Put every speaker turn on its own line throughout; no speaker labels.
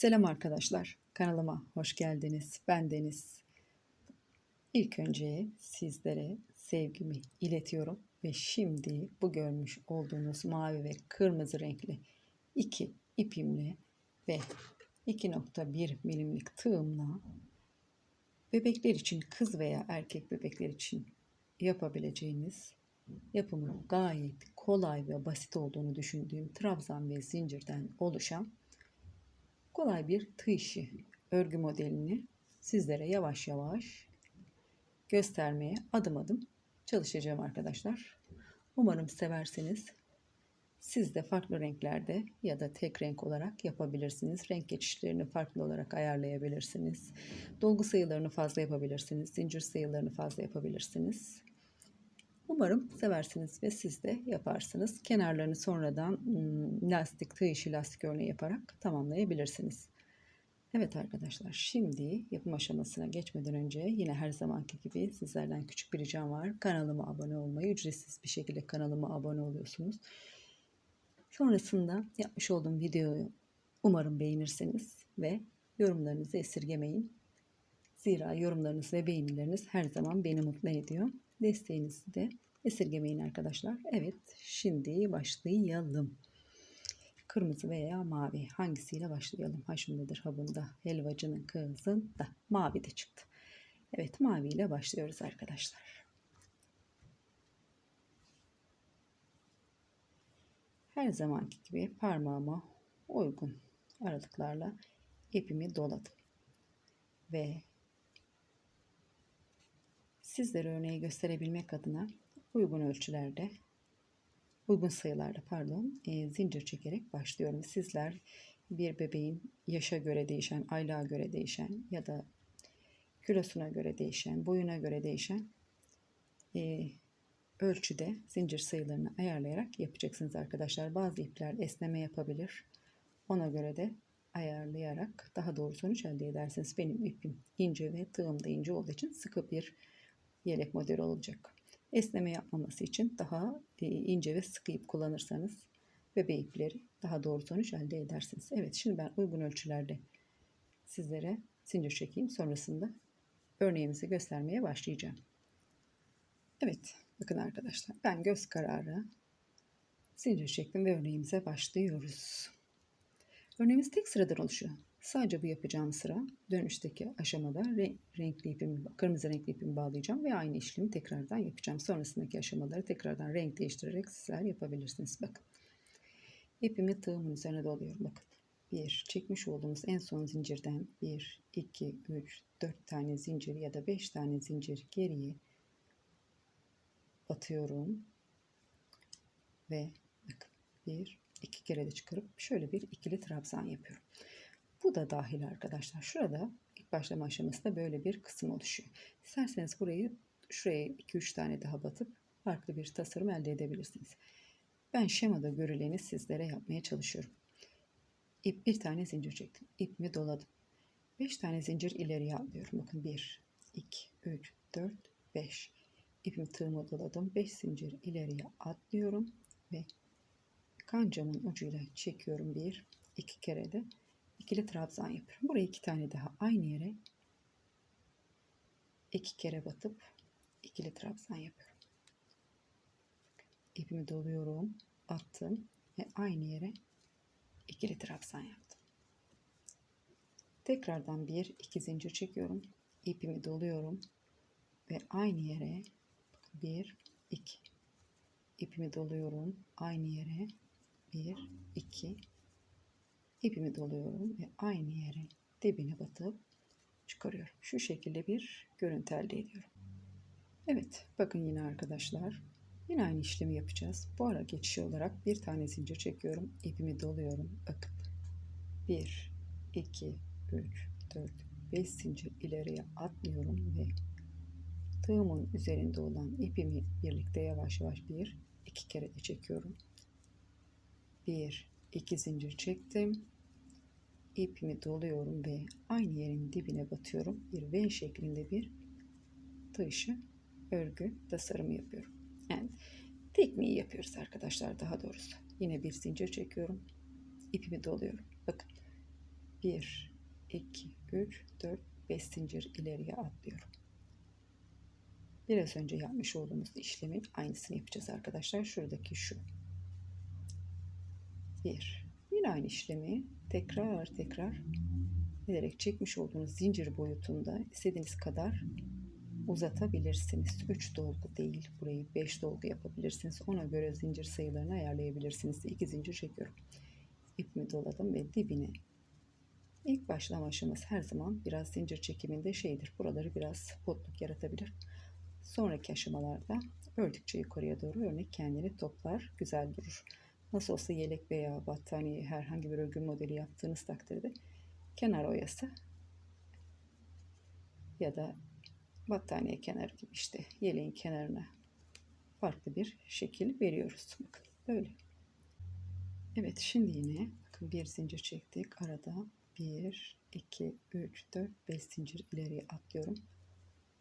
Selam arkadaşlar. Kanalıma hoş geldiniz. Ben Deniz. İlk önce sizlere sevgimi iletiyorum ve şimdi bu görmüş olduğunuz mavi ve kırmızı renkli iki ipimle ve 2.1 milimlik tığımla bebekler için kız veya erkek bebekler için yapabileceğiniz yapımı gayet kolay ve basit olduğunu düşündüğüm trabzan ve zincirden oluşan kolay bir tığ işi örgü modelini sizlere yavaş yavaş göstermeye adım adım çalışacağım arkadaşlar. Umarım severseniz siz de farklı renklerde ya da tek renk olarak yapabilirsiniz. Renk geçişlerini farklı olarak ayarlayabilirsiniz. Dolgu sayılarını fazla yapabilirsiniz. Zincir sayılarını fazla yapabilirsiniz. Umarım seversiniz ve siz de yaparsınız. Kenarlarını sonradan lastik, tığ işi lastik örneği yaparak tamamlayabilirsiniz. Evet arkadaşlar şimdi yapım aşamasına geçmeden önce yine her zamanki gibi sizlerden küçük bir ricam var. Kanalıma abone olmayı ücretsiz bir şekilde kanalıma abone oluyorsunuz. Sonrasında yapmış olduğum videoyu umarım beğenirsiniz ve yorumlarınızı esirgemeyin. Zira yorumlarınız ve beğenileriniz her zaman beni mutlu ediyor. Desteğinizi de esirgemeyin arkadaşlar. Evet şimdi başlayalım. Kırmızı veya mavi hangisiyle başlayalım? Haşımdadır habında helvacının kızında mavi de çıktı. Evet mavi ile başlıyoruz arkadaşlar. Her zamanki gibi parmağıma uygun aralıklarla ipimi doladım. Ve sizlere örneği gösterebilmek adına uygun ölçülerde, uygun sayılarda pardon, e, zincir çekerek başlıyorum. Sizler bir bebeğin yaşa göre değişen, aylığa göre değişen ya da kilosuna göre değişen, boyuna göre değişen e, ölçüde zincir sayılarını ayarlayarak yapacaksınız arkadaşlar. Bazı ipler esneme yapabilir. Ona göre de ayarlayarak daha doğru sonuç elde edersiniz. Benim ipim ince ve tığım da ince olduğu için sıkı bir yelek modeli olacak. Esneme yapmaması için daha e, ince ve sıkı ip kullanırsanız bebe ipleri daha doğru sonuç elde edersiniz. Evet şimdi ben uygun ölçülerde sizlere zincir çekeyim. Sonrasında örneğimizi göstermeye başlayacağım. Evet bakın arkadaşlar ben göz kararı zincir çektim ve örneğimize başlıyoruz. Örneğimiz tek sıradan oluşuyor. Sadece bu yapacağım sıra dönüşteki aşamada renkli ipimi, kırmızı renkli ipimi bağlayacağım ve aynı işlemi tekrardan yapacağım. Sonrasındaki aşamaları tekrardan renk değiştirerek sizler yapabilirsiniz. Bakın. İpimi tığımın üzerine doluyorum. Bakın. Bir, çekmiş olduğumuz en son zincirden 1, 2, 3, 4 tane zincir ya da 5 tane zincir geriye batıyorum. Ve bakın 1, iki kere de çıkarıp şöyle bir ikili trabzan yapıyorum. Bu da dahil arkadaşlar. Şurada ilk başlama aşamasında böyle bir kısım oluşuyor. İsterseniz burayı şuraya 2-3 tane daha batıp farklı bir tasarım elde edebilirsiniz. Ben şemada görüleni sizlere yapmaya çalışıyorum. İp bir tane zincir çektim. İpimi doladım. 5 tane zincir ileriye atlıyorum. Bakın 1, 2, 3, 4, 5. İpimi tığımı doladım. 5 zincir ileriye atlıyorum ve kancamın ucuyla çekiyorum bir, iki kere de ikili trabzan yapıyorum. Buraya iki tane daha aynı yere iki kere batıp ikili trabzan yapıyorum. İpimi doluyorum, attım ve aynı yere ikili trabzan yaptım. Tekrardan bir iki zincir çekiyorum. İpimi doluyorum ve aynı yere bir iki ipimi doluyorum aynı yere 1 2 ipimi doluyorum ve aynı yere dibine batıp çıkarıyorum. Şu şekilde bir görüntü elde ediyorum. Evet bakın yine arkadaşlar yine aynı işlemi yapacağız. Bu ara geçişi olarak bir tane zincir çekiyorum. ipimi doluyorum. Bakın 1 2 3 4 5 zincir ileriye atlıyorum ve tığımın üzerinde olan ipimi birlikte yavaş yavaş bir iki kere de çekiyorum. Bir iki zincir çektim. İpimi doluyorum ve aynı yerin dibine batıyorum. Bir V şeklinde bir tığ işi örgü tasarımı yapıyorum. Yani tekniği yapıyoruz arkadaşlar daha doğrusu. Yine bir zincir çekiyorum. İpimi doluyorum. Bakın 1, 2, 3, 4, 5 zincir ileriye atlıyorum. Biraz önce yapmış olduğumuz işlemin aynısını yapacağız arkadaşlar. Şuradaki şu. 1. Yine aynı işlemi tekrar tekrar ederek çekmiş olduğunuz zincir boyutunda istediğiniz kadar uzatabilirsiniz. 3 dolgu değil. Burayı 5 dolgu yapabilirsiniz. Ona göre zincir sayılarını ayarlayabilirsiniz. 2 zincir çekiyorum. İpimi doladım ve dibine İlk başlama aşaması her zaman biraz zincir çekiminde şeydir. Buraları biraz potluk yaratabilir. Sonraki aşamalarda ördükçe yukarıya doğru örnek kendini toplar, güzel durur. Nasıl olsa yelek veya battaniye herhangi bir örgü modeli yaptığınız takdirde kenar oyası ya da battaniye kenarı gibi işte yeleğin kenarına farklı bir şekil veriyoruz. Bakın böyle. Evet şimdi yine bakın bir zincir çektik. Arada 1, 2, 3, 4, 5 zincir ileriye atlıyorum.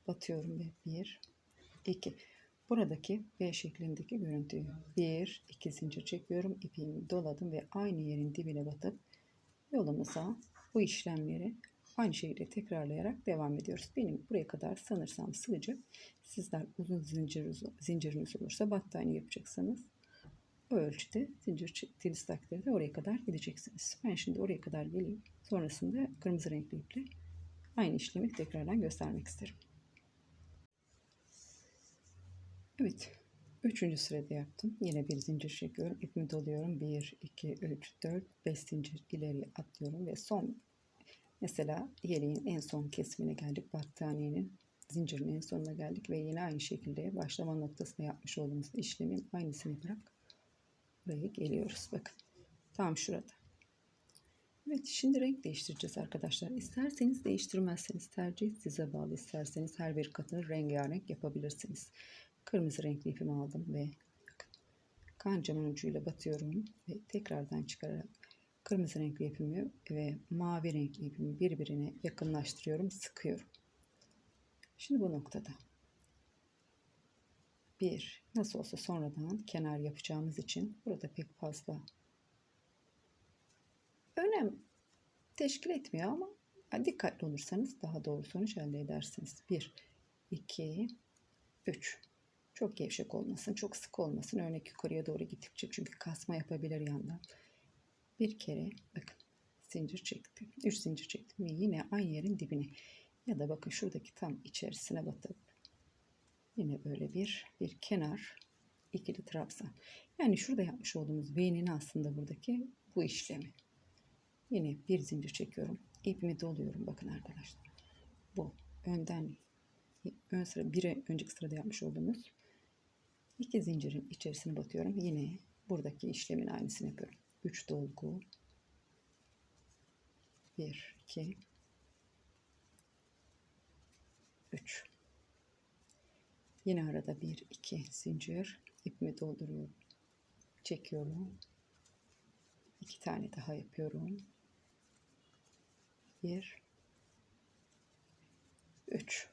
Batıyorum ve 1, 2. Buradaki V şeklindeki görüntüyü 1, 2 zincir çekiyorum. İpimi doladım ve aynı yerin dibine batıp yolumuza bu işlemleri aynı şekilde tekrarlayarak devam ediyoruz. Benim buraya kadar sanırsam sığacak. Sizler uzun zincir, zinciriniz olursa battaniye yapacaksanız o ölçüde zincir çektiğiniz takdirde oraya kadar gideceksiniz. Ben şimdi oraya kadar geleyim. Sonrasında kırmızı renkli iple aynı işlemi tekrardan göstermek isterim. Evet. Üçüncü sırada yaptım. Yine bir zincir çekiyorum. İpimi doluyorum. 1, 2, 3, 4, 5 zincir ileriye atlıyorum ve son mesela yeleğin en son kesimine geldik. Battaniyenin zincirin en sonuna geldik ve yine aynı şekilde başlama noktasına yapmış olduğumuz işlemin aynısını yaparak buraya geliyoruz. Bakın. Tam şurada. Evet şimdi renk değiştireceğiz arkadaşlar. İsterseniz değiştirmezseniz tercih size bağlı. İsterseniz her bir katını rengarenk yapabilirsiniz. Kırmızı renkli ipimi aldım ve kancamın ucuyla batıyorum ve tekrardan çıkararak kırmızı renkli ipimi ve mavi renkli ipimi birbirine yakınlaştırıyorum, sıkıyorum. Şimdi bu noktada bir nasıl olsa sonradan kenar yapacağımız için burada pek fazla önem teşkil etmiyor ama dikkatli olursanız daha doğru sonuç elde edersiniz. 1, 2, 3. Çok gevşek olmasın, çok sık olmasın. Örnek yukarıya doğru gittikçe çünkü kasma yapabilir yandan. Bir kere bakın zincir çektim. 3 zincir çektim ve yine aynı yerin dibine ya da bakın şuradaki tam içerisine batıp yine böyle bir bir kenar ikili trabzan. Yani şurada yapmış olduğumuz V'nin aslında buradaki bu işlemi. Yine bir zincir çekiyorum. İpimi doluyorum bakın arkadaşlar. Bu önden ön sıra bir önceki sırada yapmış olduğumuz iki zincirin içerisine batıyorum. Yine buradaki işlemin aynısını yapıyorum. 3 dolgu 1 2 3 Yine arada 1 2 zincir ipimi dolduruyorum. Çekiyorum. iki tane daha yapıyorum. 1 3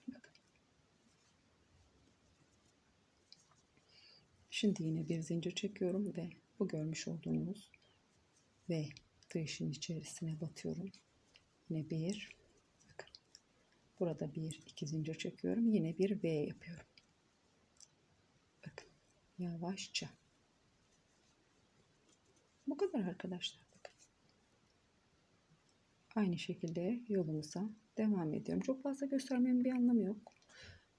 Şimdi yine bir zincir çekiyorum ve bu görmüş olduğunuz ve tığışın içerisine batıyorum. Yine bir bakın. Burada bir iki zincir çekiyorum. Yine bir V yapıyorum. Bakın yavaşça. Bu kadar arkadaşlar. Aynı şekilde yolumuza devam ediyorum. Çok fazla göstermemin bir anlamı yok.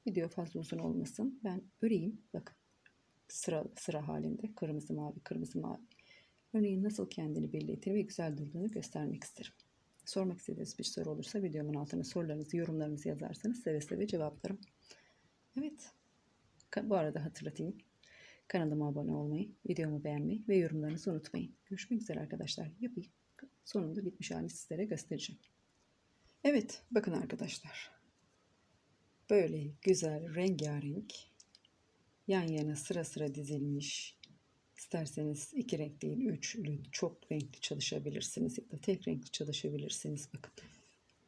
Video fazla uzun olmasın. Ben öreyim. Bakın sıra sıra halinde kırmızı mavi kırmızı mavi. Örneğin nasıl kendini belli ettiğini ve güzel durduğunu göstermek isterim. Sormak istediğiniz bir soru olursa videomun altına sorularınızı, yorumlarınızı yazarsanız seve seve cevaplarım. Evet. Bu arada hatırlatayım. Kanalıma abone olmayı, videomu beğenmeyi ve yorumlarınızı unutmayın. Görüşmek üzere arkadaşlar. Yapayım. Sonunda bitmiş halini sizlere göstereceğim. Evet, bakın arkadaşlar. Böyle güzel, rengarenk yan yana sıra sıra dizilmiş. İsterseniz iki renk değil, üçlü, çok renkli çalışabilirsiniz ya da tek renkli çalışabilirsiniz. Bakın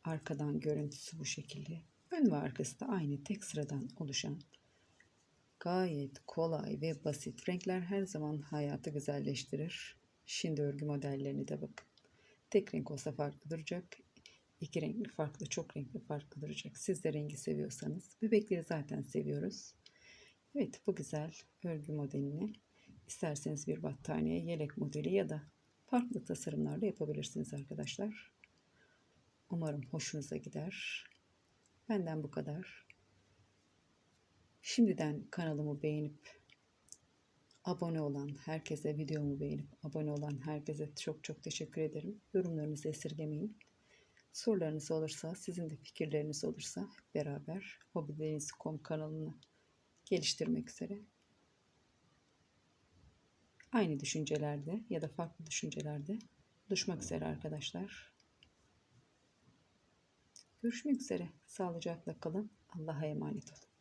arkadan görüntüsü bu şekilde. Ön ve arkası da aynı tek sıradan oluşan gayet kolay ve basit. Renkler her zaman hayatı güzelleştirir. Şimdi örgü modellerini de bakın. Tek renk olsa farklı duracak. İki renkli farklı, çok renkli farklı duracak. Siz de rengi seviyorsanız. Bebekleri zaten seviyoruz. Evet bu güzel örgü modelini isterseniz bir battaniye, yelek modeli ya da farklı tasarımlarla yapabilirsiniz arkadaşlar. Umarım hoşunuza gider. Benden bu kadar. Şimdiden kanalımı beğenip abone olan herkese, videomu beğenip abone olan herkese çok çok teşekkür ederim. Yorumlarınızı esirgemeyin. Sorularınız olursa, sizin de fikirleriniz olursa hep beraber hobileriniz.com kanalını geliştirmek üzere aynı düşüncelerde ya da farklı düşüncelerde buluşmak üzere arkadaşlar. Görüşmek üzere. Sağlıcakla kalın. Allah'a emanet olun.